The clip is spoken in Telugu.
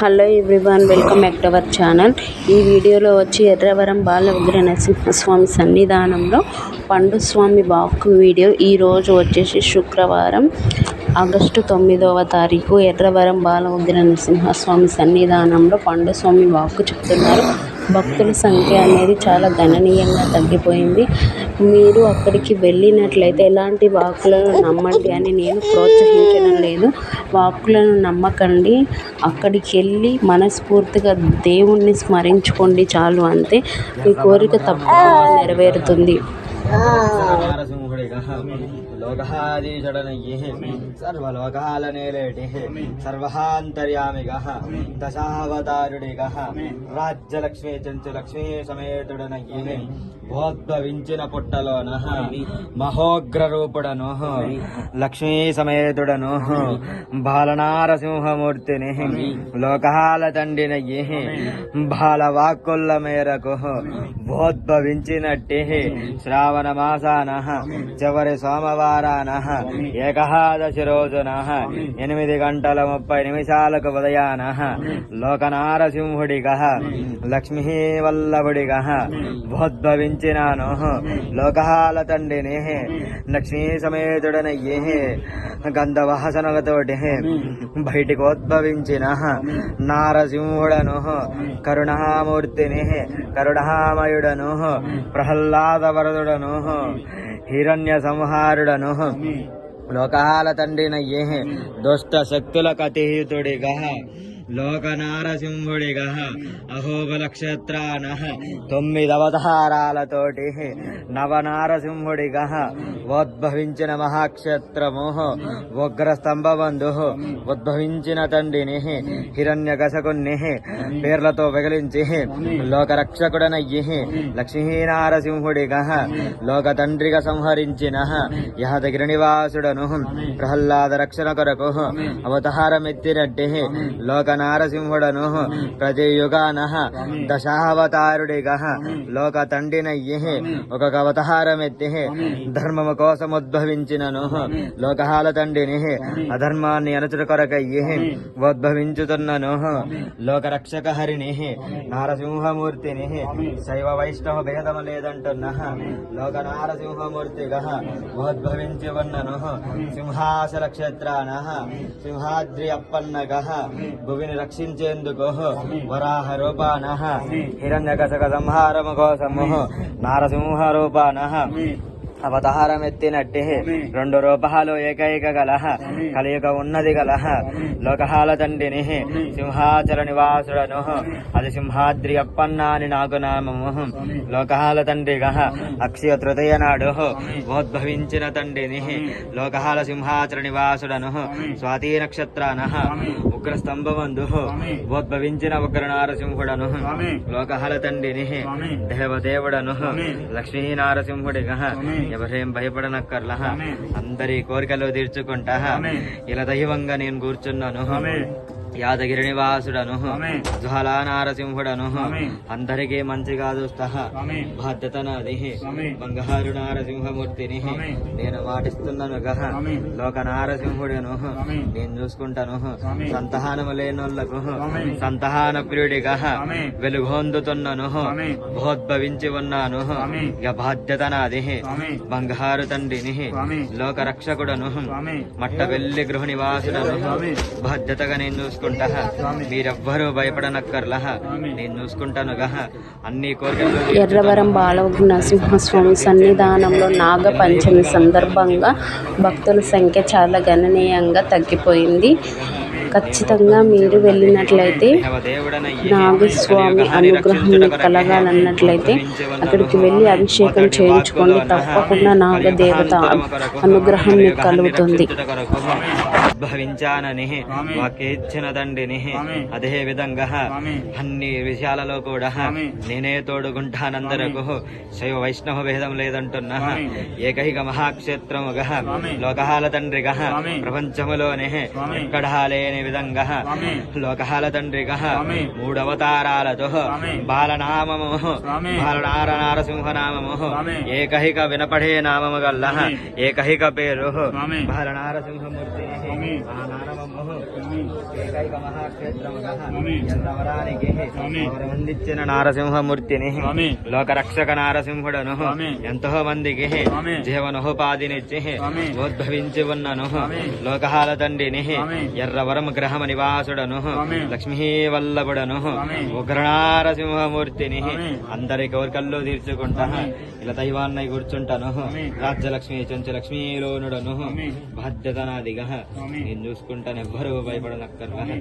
Hello everyone welcome back to our channel. ఈ వీడియోలో వచ్చి ఎర్రవరం బాల ఉగ్ర నరసింహస్వామి సన్నిధానంలో పండుస్వామి వాక్ బాక్ వీడియో ఈరోజు వచ్చేసి శుక్రవారం ఆగస్టు తొమ్మిదవ తారీఖు ఎర్రవరం బాల ఉగ్ర నరసింహస్వామి సన్నిధానంలో పండుస్వామి వాక్ చెప్తున్నారు. భక్తుల సంఖ్య అనేది చాలా గణనీయంగా తగ్గిపోయింది. మీరు అక్కడికి వెళ్ళినట్లయితే ఎలాంటి వాక్కులను నమ్మండి అని నేను ప్రోత్సహించడం లేదు. వాక్కులను నమ్మకండి. అక్కడికి వెళ్ళి మనస్ఫూర్తిగా దేవుణ్ణి స్మరించుకోండి చాలు అంతే. మీ కోరిక తప్పకుండా నెరవేరుతుంది. నారసింహుడిగः లోకహాదీషడనయ్యः సర్వలోకాలనేలేటిः సర్వహాంతర్యామిగः దశావతారుడిగः రాజ్యలక్ష్మీ చెంచు లక్ష్మీ సమేతుడనయ్యే భోద్భవించిన పుట్టలోన మహోగ్ర రూపుడను లక్ష్మీ సమేతుడను బాలనారసింహమూర్తిని లోకాల తండ్రినయ్యి బాలవాక్కుల మేరకు భోద్భవించినట్టి శ్రావణ మాసాన చివరి సోమవారం సోమవారాన ఏకాదశి రోజున ఎనిమిది గంటల ముప్పై నిమిషాలకు ఉదయాన. లోకనారసింహుడిగా. లక్ష్మీ వల్లభుడిగా భోద్భవించినాను లోకాల తండ్రిని లక్ష్మీ సమేతుడనయ్యి గంధవాసనలతోటి బయటికోద్భవించిన. నారసింహుడను. కరుణామూర్తిని కరుణామయుడను. ప్రహ్లాదవరదుడను. హిరణ్య సంహారుడను లోకాల తండ్రినయ్యే దుష్ట శక్తులకు అతీతుడిగా లోక లోకనారసింహుడిగా అహోబల క్షేత్రాన తొమ్మిది అవతారాలతోటి నవనారసింహుడిగా ఉద్భవించిన మహాక్షేత్రము ఉగ్రస్తంభబంధు ఉద్భవించిన తండ్రిని హిరణ్య గసకుని పేర్లతో వెగలించి లోకరక్షకుడనయ్యి లక్ష్మీనారసింహుడిగా లోక తండ్రిగా సంహరించిన యహదగిరి నివాసుడను ప్రహ్లాద రక్షణ కొరకు అవతారమెత్తినట్టి లోక నారసింహుడను ప్రతి యుగాన దశావతారుడిగా లోక తండ్రినయ్యి ఒక అవతారమెత్తి ధర్మము కోసం ఉద్భవించినను లోకహాల తండ్రిని అధర్మాన్ని అణచుట కొరకయ్యి ఉద్భవించుతున్నను లోకరక్షక హరిని నారసింహమూర్తిని శైవ వైష్ణవ భేదము లేదంటున్న లోక నారసింహమూర్తిగా ఉద్భవించి ఉన్నను సింహాసన క్షేత్రాన సింహాద్రి అప్పన్నగ భువిని రక్షించేందుకు వరాహ రూపాన హిరణ్యకశక సంహారము కోసము నారసింహ రూపాన అవతారం ఎత్తినట్టి రెండు రూపాలు ఏకైక గల కలియుగ ఉన్నది గల లోకహాల తండ్రిని సింహాచల నివాసుడను. అది సింహాద్రి అప్పన్న అని నాకు నామము. లోకహాల తండ్రిగా అక్షయ తృతీయ నాడు ఉద్భవించిన తండ్రిని లోకహాల సింహాచల నివాసుడను. స్వాతి నక్షత్రాన ఉగ్ర స్తంభమందు ఉద్భవించిన ఉగ్ర నారసింహుడను లోకహాల తండ్రిని దేవదేవుడను. లక్ష్మీ నారసింహుడిగా ఎవరేం భయపడనక్కర్లా. అందరి కోరికలు తీర్చుకుంటా. ఇలా దైవంగా నేను కూర్చున్నాను. యాదగిరి నివాసుడను జ్వాలా నారసింహుడను అందరికీ మంచిగా చూస్తా బాధ్యత నాది బంగారు నారసింహమూర్తిని నేను మాటిస్తున్నాను గహ. లోక నారసింహుడను నేను చూసుకుంటాను సంతానము లేనోళ్ళకు. సంతాన ప్రియుడిగా వెలుగొందుతున్నాను. భోద్భవించి ఉన్నాను. ఇక బాధ్యత నాది బంగారు తండ్రిని. లోక రక్షకుడను మట్ట వెళ్ళి గృహ నివాసుడను బాధ్యతగా నేను చూసుకుంటా మీరెవ్వరూ భయపడనక్కర్లా నేను చూసుకుంటాను గహ అన్ని కోరికలు ఎర్రవరం బాలవుగ్ర నరసింహస్వామి సన్నిధానంలో నాగ పంచమి సందర్భంగా భక్తుల సంఖ్య చాలా గణనీయంగా తగ్గిపోయింది. ఖచ్చితంగా మీరు వెళ్ళినట్లయితే నాగస్వామి అనుగ్రహం కలగాలన్నట్లయితే అక్కడికి వెళ్ళి అభిషేకం చేయించుకోండి. తప్పకుండా నాగదేవత అనుగ్రహం మీకు కలుగుతుంది. ఉద్భవించానని వాకిచ్చిన తండ్రిని అదే విధంగా అన్ని విషయాలలో కూడా నేనే తోడుకుంటానందరకు శైవ వైష్ణవ భేదం లేదంటున్నా. ఏకైక మహాక్షేత్రముగా లోకహాల తండ్రిగా ప్రపంచములోనే ఎక్కడా లేని విధంగా. లోకహాల తండ్రిగా మూడు అవతారాలతో బాలనామము. బాలనార నారసింహ నామము ఏకైక వినపడే నామము గల్ల. ఏకైక పేరు. బాలనారసింహమూర్తి. ఆ స్వామి. ఏకైక మహాక్షేత్రముగా. స్వామి. అందించిన నారసింహమూర్తిని. లోకరక్షక నారసింహుడను. ఎంతో మందికి. జీవనోపాధినిచ్చి. ఉద్భవించి ఉన్నను. లోకహాల తండ్రిని. ఎర్రవరం గ్రహమ నివాసుడను స్వామి. లక్ష్మీ వల్లభుడను స్వామి. ఉగ్రనారసింహమూర్తిని. అందరి కోరికల్లో తీర్చుకుంటా. ఇలా దైవాన్నై కూర్చుంటాను. రాజ్యలక్ష్మి చెంచలక్ష్మీలోనుడను స్వామి. బాధ్యత నాదిగా. నేను చూసుకుంటాను ఎవ్వరూ భయపడనక్కర్లా.